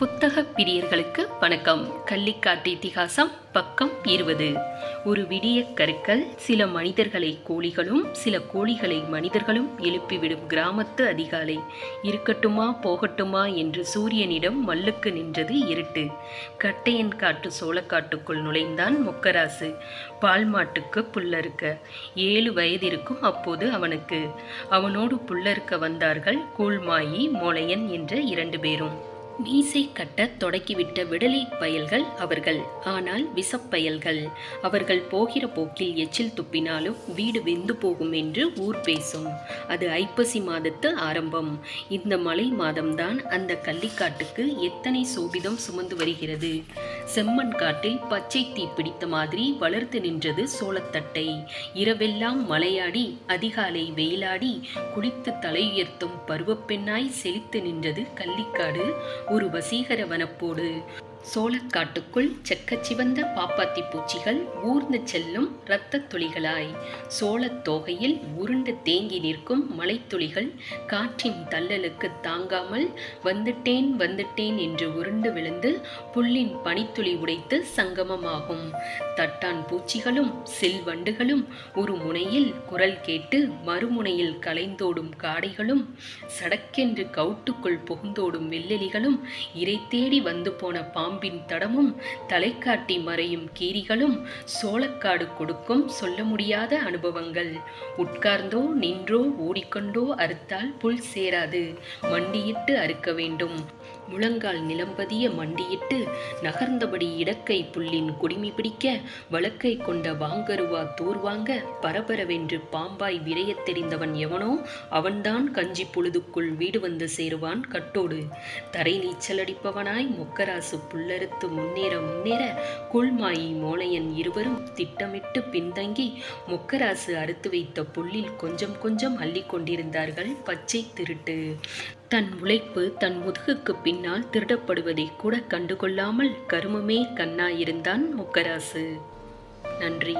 புத்தக பிரியர்களுக்கு வணக்கம். கள்ளிக்காட்டு இத்திகாசம் பக்கம் இருபது. ஒரு விடிய கருக்கள் சில மனிதர்களை கோழிகளும் சில கோழிகளை மனிதர்களும் எழுப்பிவிடும் கிராமத்து அதிகாலை. இருக்கட்டுமா போகட்டுமா என்று சூரியனிடம் மல்லுக்கு நின்றது இருட்டு. கட்டையன் காட்டு சோளக்காட்டுக்குள் நுழைந்தான் மொக்கராசு. பால் மாட்டுக்கு புல்லறுக்க. ஏழு வயதிருக்கும் அப்போது அவனுக்கு. அவனோடு புல்லறுக்க வந்தார்கள் கூழ்மாயி மோளையன் என்ற இரண்டு பேரும். மீசை கட்ட தொடக்கிவிட்ட விடலை பயல்கள் அவர்கள். ஆனால் விஷப்பயல்கள் அவர்கள் போகிற போக்கில் எச்சில் துப்பினாலும் வீடு வெந்து போகும் என்று ஊர் பேசும். அது ஐப்பசி மாதத்து ஆரம்பம். இந்த மழை மாதம்தான் அந்த கள்ளிக்காட்டுக்கு எத்தனை சோபிதம் சுமந்து வருகிறது. செம்மண் காட்டில் பச்சை தீ பிடித்த மாதிரி வளர்த்து நின்றது சோளத்தட்டை. இரவெல்லாம் மலையாடி அதிகாலை வெயிலாடி குளித்து தலையுயர்த்தும் பருவப்பெண்ணாய் செழித்து நின்றது கள்ளிக்காடு. ஒரு வசீகர வனப்போடு சோளக்காட்டுக்குள் செக்கச் சிவந்த பாப்பாத்தி பூச்சிகள் ஊர்ந்து செல்லும் இரத்தத் துளிகளாய். சோளத் தோகையில் உருண்டு தேங்கி நிற்கும் மலைத்துளிகள் காற்றின் தள்ளலுக்கு தாங்காமல் வந்துட்டேன் வந்துட்டேன் என்று உருண்டு விழுந்து புல்லின் பனித்துளி உடைத்து சங்கமமாகும். தட்டான் பூச்சிகளும் செல்வண்டுகளும் ஒரு முனையில் குரல் கேட்டு மறுமுனையில் கலைந்தோடும் காடைகளும் சடக்கென்று கவுட்டுக்குள் புகுந்தோடும் வெள்ளெலிகளும் இறை தேடி வந்து போன பாம்பின் தடமும் தலைக்காட்டி மறையும் கீரிகளும் சோளக்காடு கொடுக்கும் சொல்ல முடியாத அனுபவங்கள். உட்கார்ந்தோ நின்றோ ஓடிக்கொண்டோ அறுத்தால் புல் சேராது. மண்டியிட்டு அறுக்க வேண்டும். முழங்கால் நிலம்பதிய மண்டியிட்டு நகர்ந்தபடி இடக்கை புல்லின் குடிமி பிடிக்க வழக்கை கொண்ட வாங்கருவா தூர் வாங்க பரபரவென்று பாம்பாய் விரையத் தெரிந்தவன் எவனோ அவன்தான் கஞ்சி பொழுதுக்குள் வீடு வந்து சேருவான் கட்டோடு. தரை நீச்சல் அடிப்பவனாய் மொக்கராசு புல்லறுத்து முன்னேற முன்னேற குள்மாயி மோளையன் இருவரும் திட்டமிட்டு பின்தங்கி மொக்கராசு அறுத்து வைத்த புல்லில் கொஞ்சம் கொஞ்சம் அள்ளிக்கொண்டிருந்தார்கள் பச்சை திருட்டு. தன் உழைப்பு தன் முதுகுக்கு பின்னால் திருடப்படுவதை கூட கண்டுகொள்ளாமல் கருமமே கண்ணாயிருந்தான் முக்கராசு. நன்றி.